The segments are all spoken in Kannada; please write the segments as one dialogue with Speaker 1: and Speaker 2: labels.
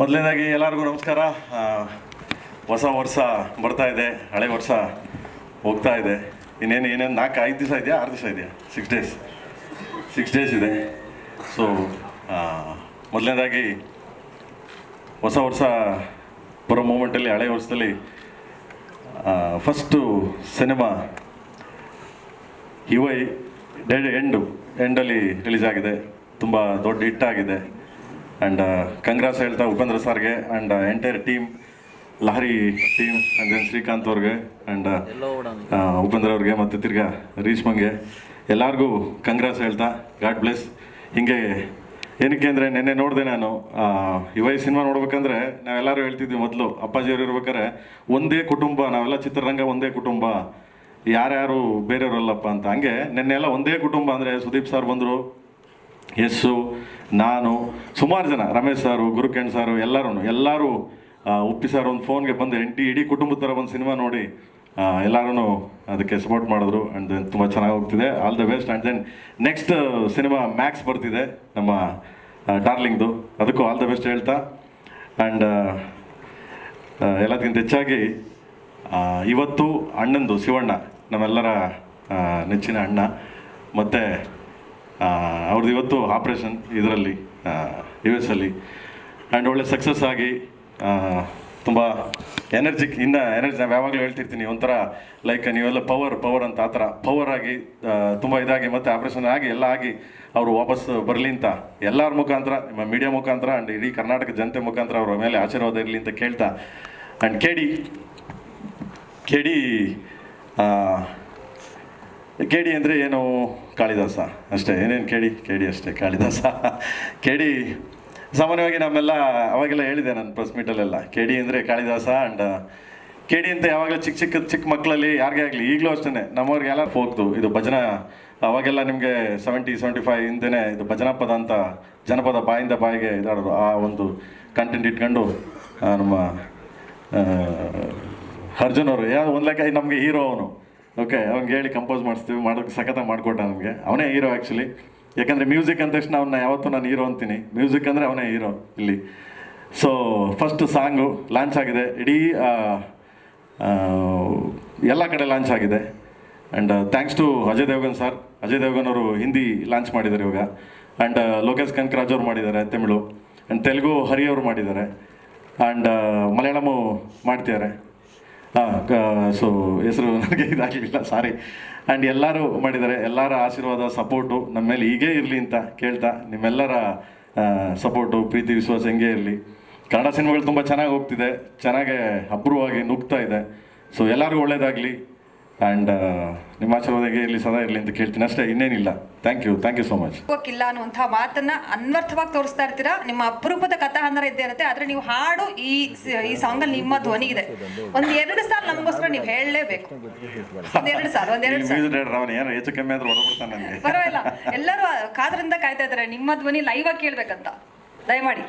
Speaker 1: ಮೊದಲನೇದಾಗಿ ಎಲ್ಲರಿಗೂ ನಮಸ್ಕಾರ. ಹೊಸ ವರ್ಷ ಬರ್ತಾ ಇದೆ, ಹಳೆ ವರ್ಷ ಹೋಗ್ತಾ ಇದೆ. ಇನ್ನೇನು ಏನೇನು ನಾಲ್ಕು, ಐದು ದಿವಸ ಇದೆಯಾ, ಆರು ದಿವಸ ಇದೆಯಾ? ಸಿಕ್ಸ್ ಡೇಸ್ ಸಿಕ್ಸ್ ಡೇಸ್ ಇದೆ. ಸೊ ಮೊದಲನೇದಾಗಿ ಹೊಸ ವರ್ಷ ಬರೋ ಮೂಮೆಂಟಲ್ಲಿ ಹಳೆ ವರ್ಷದಲ್ಲಿ first cinema UI dead end ಎಂಡಲ್ಲಿ release ಆಗಿದೆ. ತುಂಬ ದೊಡ್ಡ ಹಿಟ್ಟಾಗಿದೆ ಆ್ಯಂಡ್ ಕಂಗ್ರಾಸ್ ಹೇಳ್ತಾ ಉಪೇಂದ್ರ ಸರ್ಗೆ and entire team Lahari team and then Srikanth ಅವ್ರಿಗೆ ಆ್ಯಂಡ್ ಉಪೇಂದ್ರ ಅವ್ರಿಗೆ ಮತ್ತು ತಿರ್ಗಾ ರೀಶ್ಮಂಗೆ ಎಲ್ಲರಿಗೂ ಕಂಗ್ರಾಸ್ ಹೇಳ್ತಾ. ಗಾಡ್ ಬ್ಲೆಸ್ ಹಿಂಗೆ ಏನಕ್ಕೆ ಅಂದರೆ ನಿನ್ನೆ ನೋಡಿದೆ ನಾನು ಇವ ಯುವೈ ಸಿನಿಮಾ ನೋಡ್ಬೇಕಂದ್ರೆ ನಾವೆಲ್ಲರೂ ಹೇಳ್ತಿದ್ವಿ ಮೊದಲು ಅಪ್ಪಾಜಿಯವರು ಇರ್ಬೇಕಾದ್ರೆ ಒಂದೇ ಕುಟುಂಬ ನಾವೆಲ್ಲ ಚಿತ್ರರಂಗ ಒಂದೇ ಕುಟುಂಬ ಯಾರ್ಯಾರು ಬೇರೆಯವರಲ್ಲಪ್ಪ ಅಂತ. ಹಂಗೆ ನೆನ್ನೆ ಎಲ್ಲ ಒಂದೇ ಕುಟುಂಬ ಅಂದರೆ ಸುದೀಪ್ ಸರ್ ಬಂದರು ಯಸ್ಸು ನಾನು, ಸುಮಾರು ಜನ, ರಮೇಶ್ ಸಾರು ಗುರುಕೇಣ್ ಸಾರು ಎಲ್ಲರೂ ಎಲ್ಲರೂ ಉಪ್ಪಿ ಸರ್ ಒಂದು ಫೋನ್ಗೆ ಬಂದು ಎಂಟಿ, ಇಡೀ ಕುಟುಂಬದ ಥರ ಒಂದು ಸಿನಿಮಾ ನೋಡಿ ಎಲ್ಲರೂ ಅದಕ್ಕೆ ಸಪೋರ್ಟ್ ಮಾಡಿದ್ರು ಆ್ಯಂಡ್ ದೆನ್ ತುಂಬ ಚೆನ್ನಾಗಿ ಹೋಗ್ತಿದೆ. All the best and then next cinema Max ಬರ್ತಿದೆ, ನಮ್ಮ ಡಾರ್ಲಿಂಗ್ದು. ಅದಕ್ಕೂ ಆಲ್ ದ ಬೆಸ್ಟ್ ಹೇಳ್ತಾ. ಆ್ಯಂಡ್ ಎಲ್ಲದಕ್ಕಿಂತ ಹೆಚ್ಚಾಗಿ ಇವತ್ತು ಅಣ್ಣಂದು ಶಿವಣ್ಣ, ನಮ್ಮೆಲ್ಲರ ನೆಚ್ಚಿನ ಅಣ್ಣ. ಮತ್ತು ಅವ್ರದ್ದು ಇವತ್ತು ಆಪ್ರೇಷನ್ ಇದರಲ್ಲಿ ಯು ಎಸ್ ಅಲ್ಲಿ. ಆ್ಯಂಡ್ ಒಳ್ಳೆ ಸಕ್ಸಸ್ ಆಗಿ ತುಂಬ ಎನರ್ಜಿಕ್ ಇನ್ನು ಎನರ್ಜಿ ನಾವು ಯಾವಾಗಲೂ ಹೇಳ್ತಿರ್ತೀನಿ, ಒಂಥರ ಲೈಕ್ ನೀವೆಲ್ಲ ಪವರ್ ಪವರ್ ಅಂತ, ಆ ಥರ. ಪವರ್ ಆಗಿ ತುಂಬ ಇದಾಗಿ ಮತ್ತು ಆಪ್ರೇಷನ್ ಆಗಿ, ಎಲ್ಲ ಆಗಿ ಅವರು ವಾಪಸ್ ಬರಲಿ ಅಂತ ಎಲ್ಲರ ಮುಖಾಂತರ, ನಿಮ್ಮ ಮೀಡಿಯಾ ಮುಖಾಂತರ ಆ್ಯಂಡ್ ಇಡೀ ಕರ್ನಾಟಕ ಜನತೆ ಮುಖಾಂತರ ಅವರ ಮೇಲೆ ಆಶೀರ್ವಾದ ಇರಲಿ ಅಂತ ಕೇಳ್ತಾ. And K D K D K D ಅಂದರೆ ಏನು? ಕಾಳಿದಾಸ. ಅಷ್ಟೇ. ಏನೇನು ಕೇಳಿ ಕೆ ಡಿ ಅಷ್ಟೇ. ಕಾಳಿದಾಸ. ಕೆ ಡಿ ಸಾಮಾನ್ಯವಾಗಿ ನಮ್ಮೆಲ್ಲ ಅವಾಗೆಲ್ಲ ಹೇಳಿದೆ ನಾನು ಪ್ರೆಸ್ ಮೀಟಲ್ಲೆಲ್ಲ ಕೇಡಿ ಅಂದರೆ ಕಾಳಿದಾಸ ಆ್ಯಂಡ್ ಕೇಡಿ ಅಂತ ಯಾವಾಗಲೂ ಚಿಕ್ಕ ಚಿಕ್ಕ ಚಿಕ್ಕ ಮಕ್ಕಳಲ್ಲಿ ಯಾರಿಗೇ ಆಗಲಿ, ಈಗಲೂ ಅಷ್ಟೇ ನಮ್ಮವ್ರಿಗೆಲ್ಲ ಹೋಗ್ತು ಇದು ಭಜನ, ಅವಾಗೆಲ್ಲ ನಿಮಗೆ ಸೆವೆಂಟಿ ಸೆವೆಂಟಿ ಫೈವ್ ಹಿಂದೆ ಇದು ಭಜನಾ ಪದ ಅಂತ ಜನಪದ ಬಾಯಿಂದ ಬಾಯಿಗೆ ಇದಾಡೋರು ಆ ಒಂದು ಕಂಟೆಂಟ್ ಇಟ್ಕೊಂಡು ನಮ್ಮ ಅರ್ಜುನ್ ಅವರು. ಯಾವ ಒಂದು ಲೆಕ್ಕ ನಮಗೆ ಹೀರೋ ಅವನು. ಓಕೆ ಅವ್ನಿಗೆ ಹೇಳಿ ಕಂಪೋಸ್ ಮಾಡಿಸ್ತೀವಿ ಮಾಡೋಕ್ಕೆ ಸಖತ್ತಾಗಿ ಮಾಡಿಕೊಟ್ಟ ನಮಗೆ ಅವನೇ ಹೀರೋ ಆ್ಯಕ್ಚುಲಿ ಯಾಕಂದರೆ ಮ್ಯೂಸಿಕ್ ಅಂದ ತಕ್ಷಣ ಅವನ್ನ ಯಾವತ್ತೂ ನಾನು ಹೀರೋ ಅಂತೀನಿ. ಮ್ಯೂಸಿಕ್ ಅಂದರೆ ಅವನೇ ಹೀರೋ ಇಲ್ಲಿ. ಸೊ ಫಸ್ಟ್ ಸಾಂಗು ಲಾಂಚ್ ಆಗಿದೆ. ಇಡೀ ಎಲ್ಲ ಕಡೆ ಲಾಂಚ್ ಆಗಿದೆ. And thanks to Ajay Devgan sir Ajay Devgan ಅವರು ಹಿಂದಿ ಲಾಂಚ್ ಮಾಡಿದ್ದಾರೆ ಇವಾಗ. ಆ್ಯಂಡ್ ಲೋಕೇಶ್ ಕನಕರಾಜ್ ಅವ್ರು ಮಾಡಿದ್ದಾರೆ, ತಮಿಳು. ಆ್ಯಂಡ್ ತೆಲುಗು ಹರಿ ಅವರು ಮಾಡಿದ್ದಾರೆ ಆ್ಯಂಡ್ ಮಲಯಾಳಮು ಮಾಡ್ತಿದ್ದಾರೆ. ಸೊ, ಹೆಸರು ನನಗೆ ಇದಾಗಲಿಲ್ಲ, ಸಾರಿ. ಆ್ಯಂಡ್ ಎಲ್ಲರೂ ಮಾಡಿದ್ದಾರೆ, ಎಲ್ಲರ ಆಶೀರ್ವಾದ, ಸಪೋರ್ಟು, ನಮ್ಮ ಮೇಲೆ ಹೀಗೇ ಇರಲಿ ಅಂತ ಕೇಳ್ತಾ, ನಿಮ್ಮೆಲ್ಲರ ಸಪೋರ್ಟು, ಪ್ರೀತಿ, ವಿಶ್ವಾಸ ಹೆಂಗೆ ಇರಲಿ. ಕನ್ನಡ ಸಿನಿಮಾಗಳು ತುಂಬ ಚೆನ್ನಾಗಿ ಹೋಗ್ತಿದೆ, ಚೆನ್ನಾಗೆ ಆಗಿ ನುಗ್ತಾ ಇದೆ. ಸೊ ಎಲ್ಲರಿಗೂ ಒಳ್ಳೇದಾಗಲಿ. ಆ್ಯಂಡ್ ನಿಮ್ಮ ಆಶೀರ್ವಾದಕ್ಕೆ ಇಲ್ಲಿ ಸದಾ ಇರಲಿ ಅಂತ ಕೇಳ್ತೀನಿ. ಅಷ್ಟೇ ಇನ್ನೇನಿಲ್ಲ. Thank you thank you so much
Speaker 2: ಇಲ್ಲ ಅನ್ನುವಂಥ ಮಾತನ್ನ ಅನ್ವರ್ಥವಾಗಿ ತೋರಿಸ್ತಾ ಇರ್ತೀರಾ? ನಿಮ್ಮ ಅಪರೂಪದ ಕಥಾಹಂದರ ಇದ್ದೇ ಇರುತ್ತೆ. ಆದ್ರೆ ನೀವು ಹಾಡು ಈ ಈ ಸಾಂಗ್ ಅಲ್ಲಿ ನಿಮ್ಮ ಧ್ವನಿ ಇದೆ ಒಂದ್ ಎರಡು ಸಾಲ ನಮಗೋಸ್ಕರ ನೀವು ಹೇಳಲೇಬೇಕು. ಒಂದೆರಡು ಸಾಲ ಒಂದೆರಡು ಸಾಲ.
Speaker 1: ಏನು ಹೆಚ್ಚು ಕಮ್ಮಿ ಆದ್ರೂ ಹೊರಬಿಡ್ತಾನೆ ನನಗೆ.
Speaker 2: ಪರವಾಗಿಲ್ಲ. ಎಲ್ಲರೂ ಕಾದ್ರಿಂದ ಕಾಯ್ತಾ ಇದ್ದಾರೆ. ನಿಮ್ಮ ಧ್ವನಿ ಲೈವ್ ಆಗಿ ಕೇಳ್ಬೇಕಂತ. ದಯಮಾಡಿ.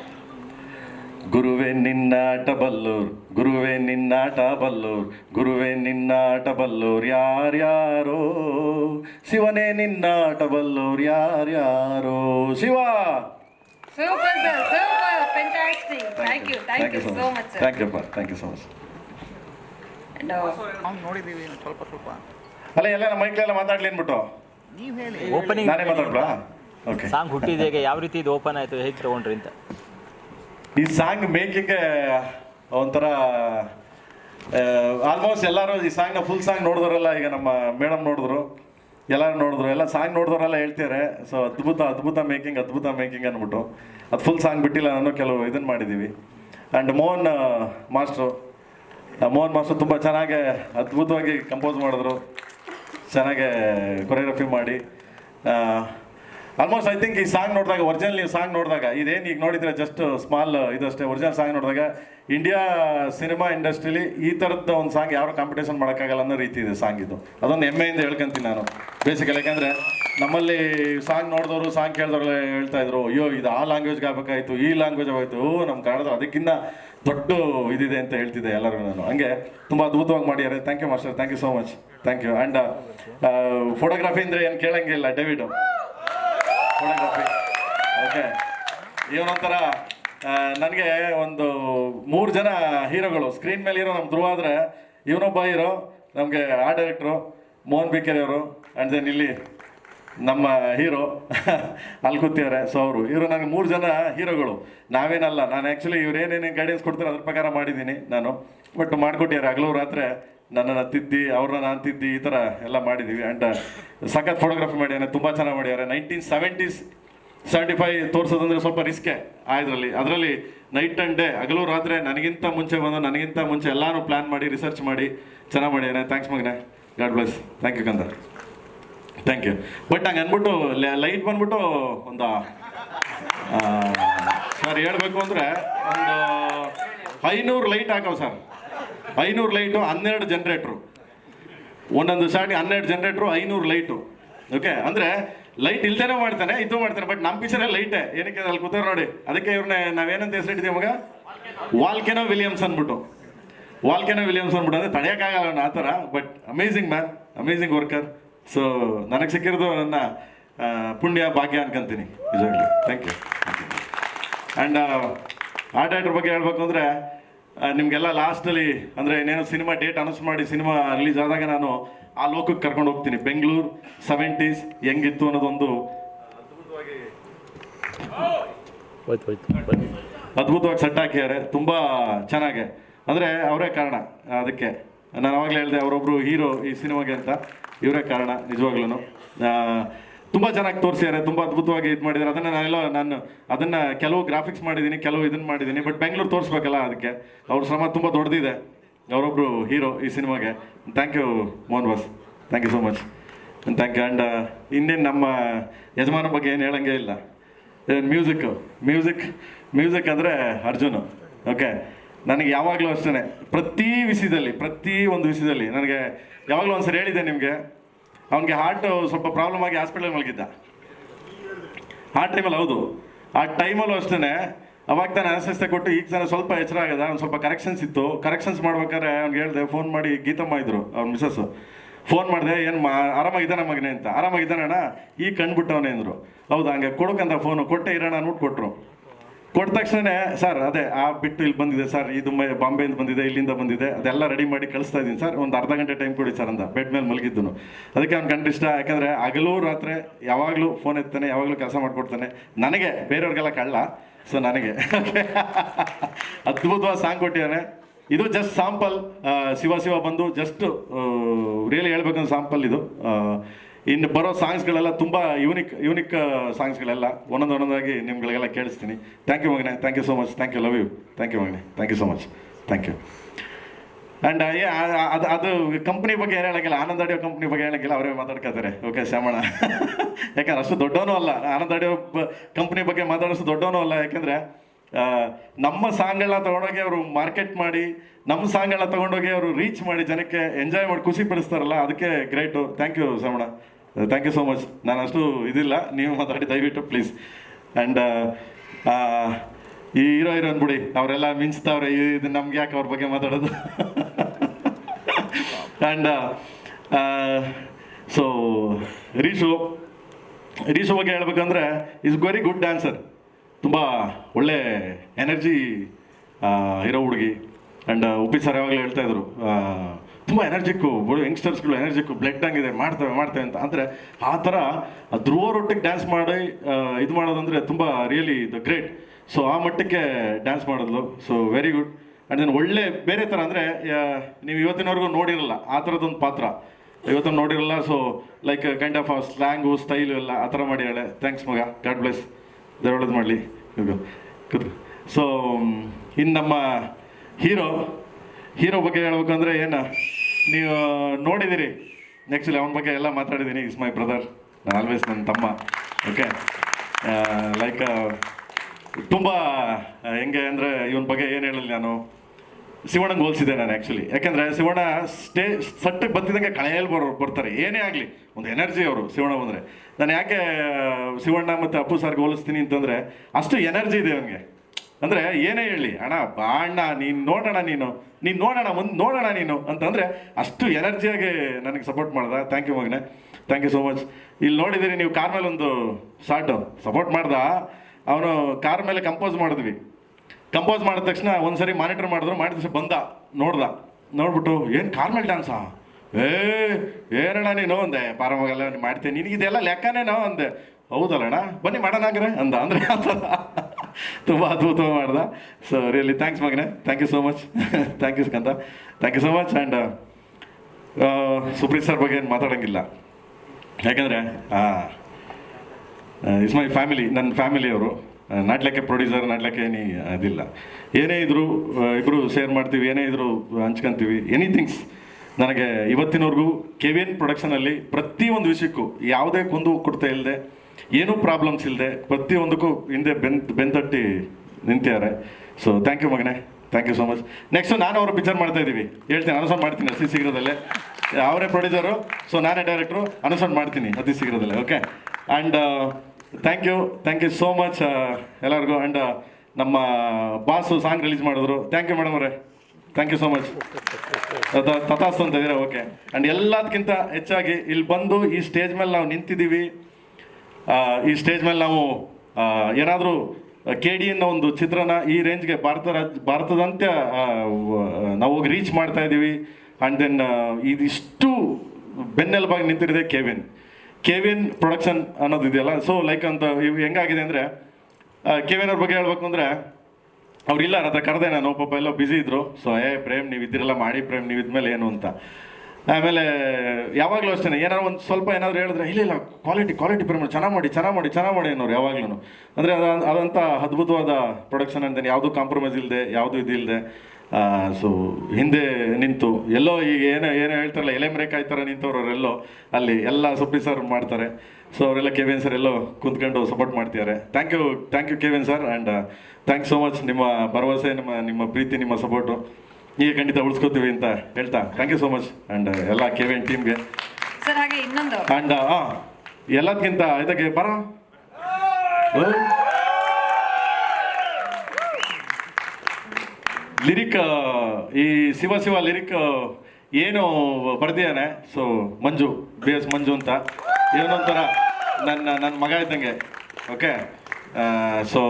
Speaker 1: ಗುರುವೇ ನಿನ್ನಾಟ ಬಲ್ಲೂರ್ ಗುರುವೇ ನಿನ್ನಾಟ ಬಲ್ಲೂರ್ ಗುರುವೇ ನಿನ್ನಾಟ ಬಲ್ಲೂರ್ ಯಾರ್ಯಾರೋ. ಶಿವನೇ ನಿನ್ನಾಟ ಬಲ್ಲೂರ್ ಯಾರ್ಯಾರೋ. Shiva!
Speaker 2: Super sir super fantastic thank you thank you so much
Speaker 1: thank you thank you so much
Speaker 2: and
Speaker 3: ನಾವು ಸ್ವಲ್ಪ ಸ್ವಲ್ಪ.
Speaker 1: ಅಲ್ಲ ಎಲ್ಲ ನಮ್ಮ ಮೈಕ್ಲೆಲ್ಲ ಮಾತಾಡ್ಲಿ ಅಂದ್ಬಿಟ್ಟು.
Speaker 3: ನೀವು ಹೇಳಿ.
Speaker 4: ಓಪನಿಂಗ್
Speaker 1: ನಾನೇ ಮಾತಾಡ್ಲಾ ಓಕೆ
Speaker 4: ಸಾಂಗ್ ಹುಟ್ಟಿದ ಹೇಗೆ ಯಾವ ರೀತಿ ಇದು ಓಪನ್ ಆಯ್ತು ಹೇಗೆ ತಗೊಂಡ್ರಿ ಅಂತ?
Speaker 1: ಈ ಸಾಂಗ್ ಮೇಕಿಂಗ್ ಒಂಥರ ಆಲ್ಮೋಸ್ಟ್ ಎಲ್ಲರೂ ಈ ಸಾಂಗ್ನ ಫುಲ್ ಸಾಂಗ್ ನೋಡಿದ್ರಲ್ಲ, ಈಗ ನಮ್ಮ ಮೇಡಮ್ ನೋಡಿದ್ರು, ಎಲ್ಲರೂ ನೋಡಿದ್ರು, ಎಲ್ಲ ಸಾಂಗ್ ನೋಡಿದ್ರೆಲ್ಲ ಹೇಳ್ತಾರೆ ಸೊ ಅದ್ಭುತ ಅದ್ಭುತ ಮೇಕಿಂಗ್ ಅದ್ಭುತ ಮೇಕಿಂಗ್ ಅಂದ್ಬಿಟ್ಟು. ಅದು ಫುಲ್ ಸಾಂಗ್ ಬಿಟ್ಟಿಲ್ಲ, ನಾನು ಕೆಲವು ಇದನ್ನು ಮಾಡಿದ್ದೀವಿ and Mohan master Mohan master ತುಂಬ ಚೆನ್ನಾಗಿ ಅದ್ಭುತವಾಗಿ ಕಂಪೋಸ್ ಮಾಡಿದ್ರು. ಚೆನ್ನಾಗೆ ಕೊರಿಯೋಗ್ರಫಿ ಮಾಡಿ. ಆಲ್ಮೋಸ್ಟ್ ಐ ಥಿಂಕ್ ಈ ಸಾಂಗ್ ನೋಡಿದಾಗ ಒರಿಜಿನಲ್ ನೀವು ಸಾಂಗ್ ನೋಡಿದಾಗ, ಇದೇನು ಈಗ ನೋಡಿದ್ರೆ ಜಸ್ಟ್ ಸ್ಮಾಲ್ ಇದಷ್ಟೇ ಒರಿಜಿನಲ್ ಸಾಂಗ್ ನೋಡಿದಾಗ ಇಂಡಿಯಾ ಸಿನಿಮಾ ಇಂಡಸ್ಟ್ರಿಲಿ ಈ ಥರದ ಒಂದು ಸಾಂಗ್ ಯಾರು ಕಾಂಪಿಟೇಷನ್ ಮಾಡೋಕ್ಕಾಗಲ್ಲ ಅನ್ನೋ ರೀತಿ ಇದೆ ಸಾಂಗ್ ಇದು. ಅದೊಂದು ಹೆಮ್ಮೆಯಿಂದ ಹೇಳ್ಕೊಂತೀನಿ ನಾನು. ಬೇಸಿಕಲಿ ಯಾಕಂದರೆ ನಮ್ಮಲ್ಲಿ ಸಾಂಗ್ ನೋಡಿದವರು ಸಾಂಗ್ ಕೇಳಿದವರು ಹೇಳ್ತಾ ಇದ್ರು, ಅಯ್ಯೋ, ಇದು ಆ ಲ್ಯಾಂಗ್ವೇಜ್ಗೆ ಆಗಬೇಕಾಯ್ತು, ಈ ಲ್ಯಾಂಗ್ವೇಜ್ ಆಗೋಯ್ತು ನಮ್ಮ ಕನ್ನಡದ ಅದಕ್ಕಿಂತ ದೊಡ್ಡ ಇದಿದೆ ಅಂತ ಹೇಳ್ತಿದ್ದೆ ಎಲ್ಲರಿಗೂ ನಾನು. ಹಂಗೆ ತುಂಬ ಅದ್ಭುತವಾಗಿ ಮಾಡಿದ್ದಾರೆ. Thank you master thank you so much thank you and photography ಅಂದರೆ ಏನು ಕೇಳಂಗಿಲ್ಲ ಡೇವಿಡ್ ಫೋಟೋಗ್ರಫಿ ಓಕೆ ಇವನೊಂಥರ ನನಗೆ ಒಂದು ಮೂರು ಜನ ಹೀರೋಗಳು ಸ್ಕ್ರೀನ್ ಮೇಲೆ ಇರೋ ನಮ್ಮ ಧ್ರುವ ಆದರೆ, ಇವನೊಬ್ಬ ಹೀರೋ, ನಮಗೆ ಆ ಡೈರೆಕ್ಟ್ರು ಮೋಹನ್ ಬಿಕೆರೆ ಅವರು ಆ್ಯಂಡ್ ದೆನ್ ಇಲ್ಲಿ ನಮ್ಮ ಹೀರೋ ಅಲ್ಲಿ ಕೂತಿದ್ದಾರೆ ಸೊ ಅವರು. ಇವರು ನನಗೆ ಮೂರು ಜನ ಹೀರೋಗಳು. ನಾವೇನಲ್ಲ, ನಾನು ಆ್ಯಕ್ಚುಲಿ ಇವ್ರು ಏನೇನು ಗೈಡೆನ್ಸ್ ಕೊಡ್ತಾರೆ ಅದ್ರ ಪ್ರಕಾರ ಮಾಡಿದ್ದೀನಿ ನಾನು. ಬಟ್ ಮಾಡಿಕೊಟ್ಟಿದ್ದಾರೆ ಹಗಲು ರಾತ್ರಿ ನನ್ನನ್ನು ತಿದ್ದಿ, ಅವ್ರನ್ನ ನಾನು ತಿದ್ದಿ ಈ ಥರ ಎಲ್ಲ ಮಾಡಿದ್ದೀವಿ ಆ್ಯಂಡ್ ಸಖತ್ ಫೋಟೋಗ್ರಫಿ ಮಾಡ್ಯಾರೆ ತುಂಬ ಚೆನ್ನಾಗಿ ಮಾಡ್ಯಾರೆ ನೈನ್ಟೀನ್ ಸೆವೆಂಟೀಸ್ ಸೆವೆಂಟಿ ಫೈವ್ ತೋರಿಸೋದಂದ್ರೆ ಸ್ವಲ್ಪ ರಿಸ್ಕೆ ಆ ಇದರಲ್ಲಿ. ಅದರಲ್ಲಿ ನೈಟ್ ಆ್ಯಂಡ್ ಡೇ ಹಗಲು ರಾತ್ರಿ ನನಗಿಂತ ಮುಂಚೆ ಬಂದು, ನನಗಿಂತ ಮುಂಚೆ ಎಲ್ಲರೂ ಪ್ಲ್ಯಾನ್ ಮಾಡಿ ರಿಸರ್ಚ್ ಮಾಡಿ, ಚೆನ್ನಾಗಿ ಮಾಡ್ಯಾರೆ ಥ್ಯಾಂಕ್ಸ್ ಮಗನೇ. ಗಾಡ್ ಬ್ಲೆಸ್ ಥ್ಯಾಂಕ್ ಯು ಕಂದ. ಥ್ಯಾಂಕ್ ಯು ಬಟ್ ಹಂಗೆ ಅಂದ್ಬಿಟ್ಟು ಲೈಟ್ ಬಂದ್ಬಿಟ್ಟು ಒಂದು ಸರ್ ಹೇಳಬೇಕು ಅಂದರೆ ಒಂದು ಐನೂರು ಲೈಟ್ ಹಾಕವು ಸರ್. ಐನೂರು ಲೈಟು, ಹನ್ನೆರಡು ಜನ್ರೇಟ್ರು. ಒಂದೊಂದು ಶಾರ್ಟ್ಗೆ ಹನ್ನೆರಡು ಜನ್ರೇಟ್ರು, ಐನೂರು ಲೈಟು. ಓಕೆ ಅಂದರೆ ಲೈಟ್ ಇಲ್ದೇನೆ ಮಾಡ್ತಾನೆ, ಇದು ಮಾಡ್ತಾನೆ ಬಟ್ ನಮ್ಮ ಪಿಕ್ಚರಲ್ಲಿ ಲೈಟೇ. ಏನಕ್ಕೆ ಅಲ್ಲಿ ಕೂತಾರ ನೋಡಿ. ಅದಕ್ಕೆ ಇವ್ರನ್ನ ನಾವೇನಂತ ಹೆಸರಿಟ್ಟಿದ್ದೀವಿ ಮಗ ವಾಲ್ಕೆನೋ ವಿಲಿಯಮ್ಸ್ ಅಂದ್ಬಿಟ್ಟು. ವಾಲ್ಕೆನೋ ವಿಲಿಯಮ್ಸ್ ಅಂದ್ಬಿಟ್ಟು. ಅಂದರೆ ತಡೆಯೋಕ್ಕಾಗಲ್ಲ ಆ ಥರ but amazing man amazing worker so ನನಗೆ ಸಿಕ್ಕಿರೋದು ನನ್ನ ಪುಣ್ಯ, ಭಾಗ್ಯ ಅನ್ಕೊಂತೀನಿ, ನಿಜವಾಗ್ಲಿ. ಥ್ಯಾಂಕ್ ಯು ಆ್ಯಂಡ್ ಆಟ ಬಗ್ಗೆ ಹೇಳ್ಬೇಕು ಅಂದರೆ ನಿಮಗೆಲ್ಲ ಲಾಸ್ಟಲ್ಲಿ ಅಂದರೆ ಇನ್ನೇನು ಸಿನಿಮಾ ಡೇಟ್ ಅನೌನ್ಸ್ ಮಾಡಿ ಸಿನಿಮಾ ರಿಲೀಸ್ ಆದಾಗ ನಾನು ಆ ಲೋಕಕ್ಕೆ ಕರ್ಕೊಂಡು ಹೋಗ್ತೀನಿ. ಬೆಂಗಳೂರು ಸೆವೆಂಟೀಸ್ ಹೆಂಗಿತ್ತು ಅನ್ನೋದೊಂದು. ಅದ್ಭುತವಾಗಿ ಸೆಟ್ ಹಾಕಿದ್ದಾರೆ. ತುಂಬ ಚೆನ್ನಾಗೆ. ಅಂದರೆ ಅವರೇ ಕಾರಣ ಅದಕ್ಕೆ. ನಾನು ಅವಾಗಲೇ ಹೇಳಿದೆ ಅವರೊಬ್ಬರು ಹೀರೋ ಈ ಸಿನಿಮಾಗೆ ಅಂತ. ಇವರೇ ಕಾರಣ ನಿಜವಾಗ್ಲೂ ತುಂಬ ಚೆನ್ನಾಗಿ ತೋರಿಸಿದ್ದಾರೆ, ತುಂಬ ಅದ್ಭುತವಾಗಿ ಇದು ಮಾಡಿದ್ದಾರೆ. ಅದನ್ನು ನಾನೆಲ್ಲ ನಾನು ಅದನ್ನು ಕೆಲವು ಗ್ರಾಫಿಕ್ಸ್ ಮಾಡಿದ್ದೀನಿ ಕೆಲವು ಇದನ್ನು ಮಾಡಿದ್ದೀನಿ ಬಟ್ ಬೆಂಗಳೂರು ತೋರಿಸ್ಬೇಕಲ್ಲ ಅದಕ್ಕೆ. ಅವ್ರ ಶ್ರಮ ತುಂಬ ದೊಡ್ಡದಿದೆ. ಅವರೊಬ್ರು ಹೀರೋ ಈ ಸಿನಿಮಾಗೆ. Thank you Mohan boss. Thank you so much thank you and ಇನ್ನೇನು ನಮ್ಮ ಯಜಮಾನ ಬಗ್ಗೆ ಏನು ಹೇಳಂಗೆ ಇಲ್ಲ. ಮ್ಯೂಸಿಕ್ ಮ್ಯೂಸಿಕ್ ಮ್ಯೂಸಿಕ್ ಅಂದರೆ ಅರ್ಜುನ್. ಓಕೆ ನನಗೆ ಯಾವಾಗಲೂ ಅಷ್ಟೇ ಪ್ರತಿ ವಿಷಯದಲ್ಲಿ, ಪ್ರತಿ ಒಂದು ವಿಷಯದಲ್ಲಿ, ನನಗೆ ಯಾವಾಗಲೂ ಒಂದು ಸರಿ ಹೇಳಿದ್ದೆ ನಿಮಗೆ. ಅವನಿಗೆ ಹಾರ್ಟ್ ಸ್ವಲ್ಪ ಪ್ರಾಬ್ಲಮ್ ಆಗಿ ಹಾಸ್ಪಿಟಲ್ಗೆ ಮಲಗಿದ್ದ. ಆ ಟೈಮಲ್ಲಿ ಹೌದು. ಆ ಟೈಮಲ್ಲೂ ಅಷ್ಟೇ ಅವಾಗ ತಾನೇ ಅನಸ್ತೆ ಕೊಟ್ಟು ಈಗ ತಾನೇ ಸ್ವಲ್ಪ ಎಚ್ಚರ ಆಗಿದೆ ಅವ್ನು ಸ್ವಲ್ಪ ಕರೆಕ್ಷನ್ಸ್ ಇತ್ತು. ಕರೆಕ್ಷನ್ಸ್ ಮಾಡ್ಬೇಕಾದ್ರೆ ಅವ್ನಿಗೆ ಹೇಳಿದೆ ಫೋನ್ ಮಾಡಿ ಗೀತಮ್ಮ ಇದ್ರು, ಅವ್ನ ಮಿಸಸ್ಸು ಫೋನ್ ಮಾಡಿದೆ, ಏನು ಮಾ ಆರಾಮಾಗಿದ್ದಾನೆ ಮಗನೇ ಅಂತ. ಆರಾಮಾಗಿದ್ದಾನಣ್ಣ ಈಗ ಕಂಡ್ಬಿಟ್ಟವನೇ ಅಂದರು. ಹೌದಾ, ಹಂಗೆ ಕೊಡೋಕಂತ ಫೋನು ಕೊಟ್ಟೆ ಇರೋಣ ನೋಟ್ ಕೊಟ್ಟರು ಕೊಟ್ಟ ತಕ್ಷಣ ಸರ್, ಅದೇ, ಆ ಬಿಟ್ಟು ಇಲ್ಲಿ ಬಂದಿದೆ, ಸರ್, ಇದು ಬಾಂಬೆಯಿಂದ ಬಂದಿದೆ, ಇಲ್ಲಿಂದ ಬಂದಿದೆ, ಅದೆಲ್ಲ ರೆಡಿ ಮಾಡಿ ಕಳಿಸ್ತಾ ಇದ್ದೀನಿ. ಸರ್, ಒಂದು ಅರ್ಧ ಗಂಟೆ ಟೈಮ್ ಕೊಡಿ, ಸರ್ ಅಂತ ಬೆಡ್ ಮೇಲೆ ಮಲಗಿದ್ದನು. ಅದಕ್ಕೆ ಅವ್ನು ಕಂಡು ಇಷ್ಟ, ಯಾಕಂದರೆ ಹಗಲು ರಾತ್ರಿ ಯಾವಾಗಲೂ ಫೋನ್ ಎತ್ತಾನೆ, ಯಾವಾಗಲೂ ಕೆಲಸ ಮಾಡಿಕೊಡ್ತಾನೆ. ನನಗೆ, ಬೇರೆಯವ್ರಿಗೆಲ್ಲ ಕಳ್ಳ ಸೊ ನನಗೆ. ಅದ್ಭುತವಾದ ಸಾಂಗ್ ಕೊಟ್ಟಿದ್ದಾನೆ. ಇದು ಜಸ್ಟ್ ಸಾಂಪಲ್ ಶಿವ ಶಿವ ಬಂದು ಜಸ್ಟ್ ರಿಯಲಿ ಹೇಳ್ಬೇಕಂದ್ರೆ ಸಾಂಪಲ್ ಇದು. ಇನ್ನು ಬರೋ ಸಾಂಗ್ಸ್ಗಳೆಲ್ಲ ತುಂಬ ಯೂನಿಕ್ ಯೂನಿಕ್ ಸಾಂಗ್ಸ್ಗಳೆಲ್ಲ. ಒಂದೊಂದು, ಒಂದೊಂದಾಗಿ ನಿಮ್ಗಳಿಗೆಲ್ಲ ಕೇಳಿಸ್ತೀನಿ. ಥ್ಯಾಂಕ್ ಯು ಮಗನೇ. Thank you so much thank you love you thank you ಮಗನೇ. Thank you so much thank you and ಅದು ಅದು ಕಂಪ್ನಿ ಬಗ್ಗೆ ಏನು ಹೇಳಂಗಿಲ್ಲ ಆನಂದ್ ಆಡಿಯೋ ಕಂಪ್ನಿ ಬಗ್ಗೆ ಹೇಳಂಗಿಲ್ಲ ಅವರೇ ಮಾತಾಡ್ಕೋತಾರೆ. ಓಕೆ ಶ್ಯಾಮಣ ಯಾಕಂದ್ರೆ ಅಷ್ಟು ದೊಡ್ಡವನು ಅಲ್ಲ. ಆನಂದ್ ಆಡಿಯೋ ಕಂಪ್ನಿ ಬಗ್ಗೆ ಮಾತಾಡೋಷ್ಟು ದೊಡ್ಡವನು ಅಲ್ಲ. ಯಾಕೆಂದರೆ ನಮ್ಮ ಸಾಂಗ್ಗಳನ್ನ ತಗೊಂಡೋಗಿ ಅವರು ಮಾರ್ಕೆಟ್ ಮಾಡಿ, ನಮ್ಮ ಸಾಂಗ್ಗಳನ್ನ ತಗೊಂಡೋಗಿ ಅವರು ರೀಚ್ ಮಾಡಿ, ಜನಕ್ಕೆ ಎಂಜಾಯ್ ಮಾಡಿ, ಖುಷಿ ಪಡಿಸ್ತಾರಲ್ಲ, ಅದಕ್ಕೆ ಗ್ರೇಟು ಥ್ಯಾಂಕ್ ಯು ಸಮಣ ಥ್ಯಾಂಕ್ ಯು ಸೋ ಮಚ್ ನಾನು ಅಷ್ಟು ಇದಿಲ್ಲ, ನೀವು ಮಾತಾಡಿ, ದಯವಿಟ್ಟು ಪ್ಲೀಸ್ ಆ್ಯಂಡ್ ಈ ಹೀರೋ ಹೀರೋನ್ ಬಿಡಿ ಅವರೆಲ್ಲ ಮಿಂಚ್ತಾವ್ರೆ ಇದು ನಮ್ಗೆ ಯಾಕೆ ಅವ್ರ ಬಗ್ಗೆ ಮಾತಾಡೋದು? ಆ್ಯಂಡ್ ಸೊ ರೀಶು ರೀಶು ಬಗ್ಗೆ ಹೇಳ್ಬೇಕಂದ್ರೆ ಇಸ್ ವೆರಿ ಗುಡ್ ಡ್ಯಾನ್ಸರ್ ತುಂಬ ಒಳ್ಳೆ ಎನರ್ಜಿ ಇರೋ ಹುಡುಗಿ. ಆ್ಯಂಡ್ ಉಪ್ಪಿ ಸರ್ ಯಾವಾಗಲೂ ಹೇಳ್ತಾ ಇದ್ರು ತುಂಬ ಎನರ್ಜಿಕ್ಕು ಯಂಗ್ಸ್ಟರ್ಸ್ಗಳು ಎನರ್ಜಿಕ್ಕು ಬ್ಲಡ್ ಆಗಿದೆ, ಮಾಡ್ತೇವೆ ಮಾಡ್ತೇವೆ ಅಂತ. ಅಂದರೆ ಆ ಥರ ಧ್ರುವರೊಟ್ಟಿಗೆ ಡ್ಯಾನ್ಸ್ ಮಾಡಿ ಇದು ಮಾಡೋದಂದರೆ ತುಂಬ ರಿಯಲಿ ದ ಗ್ರೇಟ್ ಸೊ ಆ ಮಟ್ಟಕ್ಕೆ ಡ್ಯಾನ್ಸ್ ಮಾಡಿದ್ಲು. So very good and then ಒಳ್ಳೆ, ಬೇರೆ ಥರ ಅಂದರೆ ನೀವು ಇವತ್ತಿನವರೆಗೂ ನೋಡಿರಲ್ಲ, ಆ ಥರದೊಂದು ಪಾತ್ರ. ಇವತ್ತು ನೋಡಿರಲ್ಲ so like kind of slang style ಎಲ್ಲ ಆ ಥರ ಮಾಡಿ ಹೇಳೆ. ಥ್ಯಾಂಕ್ಸ್ ಮಗ. ಗಾಡ್ ಬ್ಲೆಸ್ ಒಳ್ಳೇದು ಮಾಡಲಿ. ಸೊ ಇನ್ನು ನಮ್ಮ ಹೀರೋ ಹೀರೋ ಬಗ್ಗೆ ಹೇಳ್ಬೇಕಂದ್ರೆ ಏನು, ನೀವು ನೋಡಿದ್ದೀರಿ ಆ್ಯಕ್ಚುಲಿ ಅವನ ಬಗ್ಗೆ ಎಲ್ಲ ಮಾತಾಡಿದ್ದೀನಿ ಇಸ್ ಮೈ ಬ್ರದರ್ ಆಲ್ವೇಸ್ ನನ್ನ ತಮ್ಮ. ಓಕೆ ಲೈಕ್ ತುಂಬ ಹೆಂಗೆ ಅಂದರೆ ಇವನ ಬಗ್ಗೆ ಏನು ಹೇಳಲಿ ನಾನು? ಶಿವಣ್ಣಂಗೆ ಹೋಲಿಸಿದೆ ನಾನು ಆ್ಯಕ್ಚುಲಿ ಯಾಕೆಂದರೆ ಶಿವಣ್ಣ ಸ್ಟೇ, ಸಟ್ಟಕ್ಕೆ ಬಂದಿದ್ದಂಗೆ ಕಳೆಯಲ್ಲಿ ಬರೋ, ಬರ್ತಾರೆ. ಏನೇ ಆಗಲಿ, ಒಂದು ಎನರ್ಜಿ ಅವರು ಶಿವಣ್ಣ ಬಂದರೆ. ನಾನು ಯಾಕೆ, ಶಿವಣ್ಣ ಮತ್ತು ಅಪ್ಪು ಸಾರ್ಗೆ ಹೋಲಿಸ್ತೀನಿ ಅಂತಂದರೆ, ಅಷ್ಟು ಎನರ್ಜಿ ಇದೆ ಅವನಿಗೆ. ಅಂದರೆ ಏನೇ ಹೇಳಿ ಅಣ್ಣ, ಬಾ ಅಣ್ಣ, ನೀನು ನೋಡೋಣ ನೀನು. ನೀನು ನೋಡೋಣ, ಮುಂದೆ ನೋಡೋಣ ನೀನು. ಅಂತಂದರೆ ಅಷ್ಟು ಎನರ್ಜಿಯಾಗಿ ನನಗೆ ಸಪೋರ್ಟ್ ಮಾಡ್ದೆ. ಥ್ಯಾಂಕ್ ಯು ಮಗನೆ. ಥ್ಯಾಂಕ್ ಯು ಸೋ ಮಚ್ ಇಲ್ಲಿ ನೋಡಿದ್ದೀರಿ ನೀವು ಕಾರ್ ಮೇಲೆ ಒಂದು ಶಾರ್ಟು ಸಪೋರ್ಟ್ ಮಾಡ್ದ. ಅವನು ಕಾರ್ ಮೇಲೆ ಕಂಪೋಸ್ ಮಾಡಿದ್ವಿ. ಕಂಪೋಸ್ ಮಾಡಿದ ತಕ್ಷಣ ಒಂದ್ಸರಿ ಮಾನಿಟರ್ ಮಾಡಿದ್ರು, ಮಾಡಿದ ತಕ್ಷಣ ಬಂದ. ನೋಡ್ದ. ನೋಡ್ಬಿಟ್ಟು, ಏನು ಕಾರ್ಮೆಲ್ ಡ್ಯಾನ್ಸಾ ಏ, ಏನಣ್ಣ ನೀನು? ಅಂದೆ. ಪಾರಮಗಲ್ಲ ಮಾಡ್ತೀನಿ. ನಿನಗಿದೆಲ್ಲ ಲೆಕ್ಕನೇ ನಾವು ಅಂದೆ. ಹೌದಲ್ಲಣ್ಣ ಬನ್ನಿ ಮಾಡೋಣ ಅಂದ. ಅಂದರೆ ತುಂಬ ಅದ್ಭುತ ಮಾಡ್ದ. So really thanks Magane. Thank you so much thank you ಸ್ಕಂತ thank you so much and Supreeth sir ಬಗ್ಗೆ ಏನು ಮಾತಾಡೋಂಗಿಲ್ಲ. ಯಾಕಂದರೆ ಇಸ್ ಮೈ ಫ್ಯಾಮಿಲಿ ನನ್ನ ಫ್ಯಾಮಿಲಿಯವರು ನಾಟ್ಲಕ್ಕೆ ಪ್ರೊಡ್ಯೂಸರ್ ನಾಟ್ಲಕ್ಕೆ ಏನೇ ಅದಿಲ್ಲ. ಏನೇ ಇದ್ದರೂ ಇಬ್ಬರು ಶೇರ್ ಮಾಡ್ತೀವಿ, ಏನೇ ಇದ್ದರೂ ಹಂಚ್ಕೊಂತೀವಿ ಎನಿಥಿಂಗ್ಸ್ ನನಗೆ ಇವತ್ತಿನವರೆಗೂ ಕೆವಿನ್ ಪ್ರೊಡಕ್ಷನಲ್ಲಿ ಪ್ರತಿಯೊಂದು ವಿಷಯಕ್ಕೂ ಯಾವುದೇ ಕುಂದು ಕೊಡ್ತಾ ಇಲ್ಲದೆ ಏನೂ ಪ್ರಾಬ್ಲಮ್ಸ್ ಇಲ್ಲದೆ ಪ್ರತಿಯೊಂದಕ್ಕೂ ಹಿಂದೆ ಬೆನ್ ಬೆಂದಟ್ಟಿ ನಿಂತಿದ್ದಾರೆ. ಸೊ ಥ್ಯಾಂಕ್ ಯು ಮಗನೇ. Thank you so much next ನಾನು ಅವರು ಪಿಕ್ಚರ್ ಮಾಡ್ತಾ ಇದ್ದೀವಿ ಹೇಳ್ತೀನಿ, ಅನುಸರಣೆ ಮಾಡ್ತೀನಿ ಅತಿ ಶೀಘ್ರದಲ್ಲೇ. ಅವರೇ ಪ್ರೊಡ್ಯೂಸರು ಸೊ ನಾನೇ ಡೈರೆಕ್ಟ್ರು ಅನುಸರಣೆ ಮಾಡ್ತೀನಿ ಅತಿ ಶೀಘ್ರದಲ್ಲೇ okay and thank you thank you so much ಎಲ್ಲರಿಗೂ ಆ್ಯಂಡ್ ನಮ್ಮ ಬಾಸು ಸಾಂಗ್ ರಿಲೀಸ್ ಮಾಡಿದ್ರು. ಥ್ಯಾಂಕ್ ಯು ಮೇಡಮ್ ಅವರೇ. ಥ್ಯಾಂಕ್ ಯು ಸೋ ಮಚ್ ತಥಾಸ್ತು ಅಂತ ಇದ್ದೀರಾ? ಓಕೆ ಆ್ಯಂಡ್ ಎಲ್ಲದಕ್ಕಿಂತ ಹೆಚ್ಚಾಗಿ ಇಲ್ಲಿ ಬಂದು ಈ ಸ್ಟೇಜ್ ಮೇಲೆ ನಾವು ನಿಂತಿದ್ದೀವಿ. ಈ ಸ್ಟೇಜ್ ಮೇಲೆ ನಾವು ಏನಾದರೂ ಕೆ ಡಿ ಒಂದು ಚಿತ್ರನ ಈ ರೇಂಜ್ಗೆ ಭಾರತ ರಾಜ್, ಭಾರತದಂತೆ ನಾವು ಹೋಗಿ ರೀಚ್ ಮಾಡ್ತಾ ಇದ್ದೀವಿ. ಆ್ಯಂಡ್ ದೆನ್ ಇದಿಷ್ಟು ಬೆನ್ನೆಲುಬಾಗಿ ನಿಂತಿರಿದೆ ಕೆವಿನ್ ಕೆವಿನ್ ಪ್ರೊಡಕ್ಷನ್ ಅನ್ನೋದು ಇದೆಯಲ್ಲ? ಸೊ ಲೈಕ್ ಅಂತ ಇವು ಹೆಂಗಾಗಿದೆ ಅಂದರೆ ಕೆವಿನ್ ಅವ್ರ ಬಗ್ಗೆ ಹೇಳ್ಬೇಕು ಅಂದರೆ, ಅವ್ರು ಇಲ್ಲ ಹತ್ರ ಕರೆದೆ ನಾನು, ಪಾಪ ಎಲ್ಲೋ ಬ್ಯುಸಿ ಇದ್ರು. ಸೊ ಏ, ಪ್ರೇಮ್, ನೀವು ಇದ್ದಿರಲ್ಲ, ಮಾಡಿ ಪ್ರೇಮ್, ನೀವು ಇದ್ಮೇಲೆ ಏನು ಅಂತ. ಆಮೇಲೆ, ಯಾವಾಗಲೂ ಅಷ್ಟೇ ಏನಾದ್ರು ಒಂದು ಸ್ವಲ್ಪ ಏನಾದ್ರು ಹೇಳಿದ್ರೆ, ಇಲ್ಲ ಇಲ್ಲ ಕ್ವಾಲಿಟಿ ಕ್ವಾಲಿಟಿ ಪ್ರೇಮ್ ಚೆನ್ನಾಗಿ ಮಾಡಿ ಚೆನ್ನಾಗಿ ಮಾಡಿ ಚೆನ್ನಾಗಿ ಮಾಡಿ ಅನ್ನೋರು ಯಾವಾಗಲೂ ಅಂದರೆ ಅದ ಅದಂಥ ಅದ್ಭುತವಾದ ಪ್ರೊಡಕ್ಷನ್ ಅಂತಾನೆ, ಯಾವುದೂ ಕಾಂಪ್ರಮೈಸ್ ಇಲ್ಲದೆ ಯಾವುದೂ ಇದಿಲ್ಲದೆ ಸೊ ಹಿಂದೆ ನಿಂತು ಎಲ್ಲೋ ಈಗ ಏನೋ ಏನೋ ಹೇಳ್ತಾರಲ್ಲ ಎಲೆ ಮರೆ ಕಾಯ್ತಾರೆ ನಿಂತವ್ರು ಎಲ್ಲೋ ಅಲ್ಲಿ ಎಲ್ಲ ಸುಪ್ರೀತ್ ಸರ್ ಮಾಡ್ತಾರೆ. ಸೊ ಅವರೆಲ್ಲ ಕೆವಿನ್ ಸರ್ ಎಲ್ಲೋ ಕುಂತ್ಕೊಂಡು ಸಪೋರ್ಟ್ ಮಾಡ್ತಿದ್ದಾರೆ. Thank you thank you Kevin sir and thank so much ನಿಮ್ಮ ಭರವಸೆ ನಿಮ್ಮ ನಿಮ್ಮ ಪ್ರೀತಿ ನಿಮ್ಮ ಸಪೋರ್ಟು ಈಗ ಖಂಡಿತ ಉಳಿಸ್ಕೋತೀವಿ ಅಂತ ಹೇಳ್ತಾ. Thank you so much and ಎಲ್ಲ ಕೆವಿನ್ ಟೀಮ್ಗೆ
Speaker 2: ಸರ್ ಹಾಗೆ ಇನ್ನೊಂದು.
Speaker 1: ಆ್ಯಂಡ್ ಹಾಂ ಎಲ್ಲದಕ್ಕಿಂತ ಇದಕ್ಕೆ ಬರ. ಲಿರಿಕ್ ಈ ಶಿವ ಶಿವ ಲಿರಿಕ್ ಏನು ಬರ್ದಿದ್ದಾನೆ so Manju B S Manju ಅಂತ. ಏನೊಂಥರ ನನ್ನ ನನ್ನ ಮಗ ಇದ್ದಂಗೆ. Okay so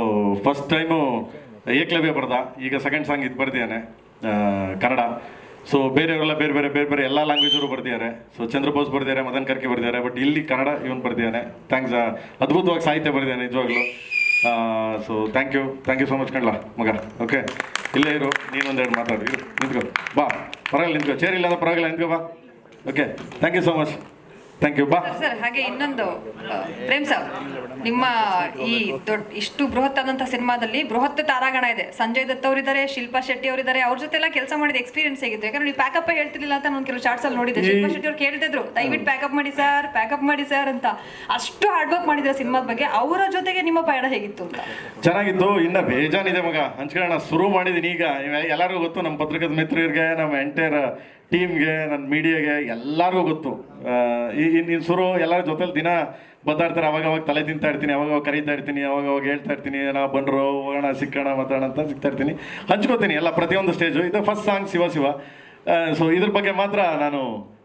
Speaker 1: first time Ekalavya ಬರ್ದ. ಈಗ ಸೆಕೆಂಡ್ ಸಾಂಗ್ ಇದು ಬರ್ದಿದ್ದಾನೆ ಕನ್ನಡ. ಸೊ ಬೇರೆಯವರೆಲ್ಲ ಬೇರೆ ಬೇರೆ ಬೇರೆ ಬೇರೆ ಎಲ್ಲ ಲ್ಯಾಂಗ್ವೇಜರು ಬರ್ದಿದ್ದಾರೆ ಸೊ ಚಂದ್ರಬೋಸ್ ಬರ್ದಿದ್ದಾರೆ ಮದನ್ ಕರ್ಕಿ ಬರ್ದಿದ್ದಾರೆ ಬಟ್ ಇಲ್ಲಿ ಕನ್ನಡ ಇವನು ಬರ್ದಿದ್ದಾನೆ ಥ್ಯಾಂಕ್ಸ್ ಅದ್ಭುತವಾಗಿ ಸಾಹಿತ್ಯ ಬರ್ದಿದ್ದಾನೆ ನಿಜವಾಗ್ಲೂ. So thank you thank you so much ಕಣ್ಲ, ಮಗ. ಓಕೆ ಇಲ್ಲೇ ಇರು, ನೀನೊಂದೆರಡು ಮಾತಾಡಿ. ಇರು, ನಿಂತ್ಕೋ. ಬಾ, ಪರವಾಗಿಲ್ಲ, ನಿಂತ್ಕೋ. ಚೇರ್ ಇಲ್ಲ ಅಂದ್ರೆ ಪರವಾಗಿಲ್ಲ, ನಿಂತ್ಕೋ, ಬಾ. Okay thank you so much thank you ಬಾ.
Speaker 2: ಸರ್ ಹಾಗೆ ಇನ್ನೊಂದು ಪ್ರೇಮ್ ಸರ್ ನಿಮ್ಮ ಈ ದೊಡ್ಡ ಇಷ್ಟು ಬೃಹತ್ ಆದಂತಹ ಸಿನಿಮಾದಲ್ಲಿ ಬೃಹತ್ ತಾರಾಗಣ ಇದೆ. ಸಂಜಯ್ ದತ್ ಅವರಿದ್ದಾರೆ ಶಿಲ್ಪಾ ಶೆಟ್ಟಿ ಅವರಿದ್ದಾರೆ ಅವ್ರ ಜೊತೆ ಎಲ್ಲ ಕೆಲಸ ಮಾಡಿದ ಎಕ್ಸ್ಪೀರಿಯನ್ಸ್ ಹೇಗಿತ್ತು? ಯಾಕಂದ್ರೆ ನೀವು ಪ್ಯಾಕಪ್ ಹೇಳ್ತಿರ್ಲಿಲ್ಲ ಅಂತ ನಾನು ಕೆಲವು ಚಾರ್ಟ್ಸ್ ಅಲ್ಲಿ ನೋಡಿದ್ದೆ. ಶಿಲ್ಪಾ ಶೆಟ್ಟಿ ಅವ್ರು ಕೇಳ್ತಿದ್ರು ದಯವಿಟ್ಟು ಪ್ಯಾಕಪ್ ಮಾಡಿ ಸರ್ ಪ್ಯಾಕಪ್ ಮಾಡಿ ಸರ್ ಅಂತ. ಅಷ್ಟು ಹಾರ್ಡ್ ವರ್ಕ್ ಮಾಡಿದ್ರೆ ಸಿನಿಮಾದ ಬಗ್ಗೆ ಅವರ ಜೊತೆಗೆ ನಿಮ್ಮ ಪಯಣ ಹೇಗಿತ್ತು ಅಂತ.
Speaker 1: ಚೆನ್ನಾಗಿತ್ತು ಇನ್ನ ಬೇಜಾನಿದೆ ಮಗ. ಹಂಚ್ಕೊಳ್ಳೋಣ ಶುರು ಮಾಡಿದೀನಿ ಈಗ. ಎಲ್ಲರಿಗೂ ಗೊತ್ತು ನಮ್ಮ ಪತ್ರಿಕದ ಮಿತ್ರರಿಗೆ ನಮ್ಮ ಎಂಟೈರ್ ಟೀಮ್ಗೆ ನನ್ನ ಮೀಡಿಯಾಗೆ ಎಲ್ಲರಿಗೂ ಗೊತ್ತು. ಇನ್ನು ಶುರು ಎಲ್ಲರ ಜೊತೆಲಿ ದಿನ ಬದ್ದಾಡ್ತಾರೆ, ಅವಾಗ ಅವಾಗ ತಲೆ ತಿಂತಾ ಇರ್ತೀನಿ, ಅವಾಗ ಅವಾಗ ಕರೀತಾ ಇರ್ತೀನಿ, ಅವಾಗ ಅವಾಗ ಹೇಳ್ತಾ ಇರ್ತೀನಿ, ನಾ ಬಂದರು, ಹೋಗೋಣ, ಸಿಕ್ಕೋಣ, ಮಾತಾಡೋಣ ಅಂತ ಸಿಗ್ತಾ ಇರ್ತೀನಿ. ಹಂಚ್ಕೋತೀನಿ ಎಲ್ಲ ಪ್ರತಿಯೊಂದು ಸ್ಟೇಜು ಇದು first song Shiva Shiva. So ಇದ್ರ ಬಗ್ಗೆ ಮಾತ್ರ ನಾನು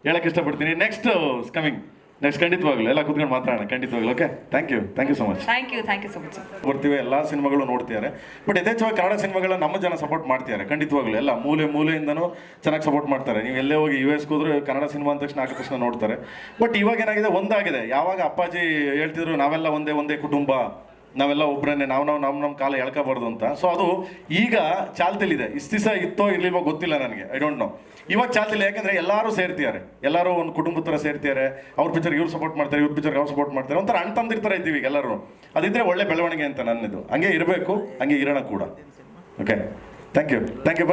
Speaker 1: ಹೇಳಕ್ಕೆ ಇಷ್ಟಪಡ್ತೀನಿ. ನೆಕ್ಸ್ಟ್ ಕಮಿಂಗ್ ನೆಕ್ಸ್ಟ್ ಖಂಡಿತವಾಗ್ಲು. ಎಲ್ಲ ಕೂತ್ಕೊಂಡು ಮಾತಾಡೋಣ. ಖಂಡಿತವಾಗ್ಲು okay thank you thank you so much
Speaker 2: thank you thank you so much
Speaker 1: ಬರ್ತೀವಿ ಎಲ್ಲ ಸಿನಿಮಾಗಳು ನೋಡ್ತಿದ್ದಾರೆ. ಬಟ್ ಯಥೇಚ್ಛವಾಗಿ ಕನ್ನಡ ಸಿನಿಮಾಗಳನ್ನ ನಮ್ಮ ಜನ ಸಪೋರ್ಟ್ ಮಾಡ್ತಿದ್ದಾರೆ. ಖಂಡಿತವಾಗ್ಲೂ ಎಲ್ಲ ಮೂಲೆ ಮೂಲೆಯಿಂದನೂ ಚೆನ್ನಾಗಿ ಸಪೋರ್ಟ್ ಮಾಡ್ತಾರೆ. ನೀವು ಎಲ್ಲೇ ಹೋಗಿ ಯು ಎಸ್ ಹೋದ್ರೆ ಕನ್ನಡ ಸಿನಿಮಾ ಅಂದ ತಕ್ಷಣ ಆಗ ತಕ್ಷಣ ನೋಡ್ತಾರೆ. ಬಟ್ ಇವಾಗ ಏನಾಗಿದೆ? ಒಂದಾಗಿದೆ. ಯಾವಾಗ ಅಪ್ಪಾಜಿ ಹೇಳ್ತಿದ್ರು ನಾವೆಲ್ಲ ಒಂದೇ ಒಂದೇ ಕುಟುಂಬ. ನಾವೆಲ್ಲ ಒಬ್ಬರನ್ನೇ ನಾವು ನಾವು, ನಮ್ಮ ನಮ್ಮ ಕಾಲ ಎಳ್ಕೋಬಾರ್ದು ಅಂತ. ಸೊ ಅದು ಈಗ ಚಾಲ್ತಿಲಿದೆ. ಇಷ್ಟು ದಿವಸ ಇತ್ತೋ ಇರ್ಲಿಲ್ವೋ ಗೊತ್ತಿಲ್ಲ ನನಗೆ. ಐ ಡೋಂಟ್ ನೋ ಇವಾಗ ಚಾಲ್ತಿಲ್ಲ. ಯಾಕಂದ್ರೆ ಎಲ್ಲರೂ ಸೇರ್ತಿದ್ದಾರೆ. ಎಲ್ಲರೂ ಒಂದು ಕುಟುಂಬದ ಥರ ಸೇರ್ತಿದ್ದಾರೆ. ಅವ್ರ ಪಿಚರ್ ಇವ್ರು ಸಪೋರ್ಟ್ ಮಾಡ್ತಾರೆ, ಇವ್ರ ಪಿಚರ್ಗೆ ಅವ್ರು ಸಪೋರ್ಟ್ ಮಾಡ್ತಾರೆ. ಒಂಥರ ಅಣ್ಣ ತಂದಿರ್ತಾರೆ ಇದ್ದೀವಿ ಈಗ ಎಲ್ಲರೂ. ಅದಿದ್ರೆ ಒಳ್ಳೆ ಬೆಳವಣಿಗೆ ಅಂತ ನನ್ನದು. ಹಂಗೆ ಇರಬೇಕು, ಹಂಗೆ ಇರೋಣ ಕೂಡ. Okay thank you thank you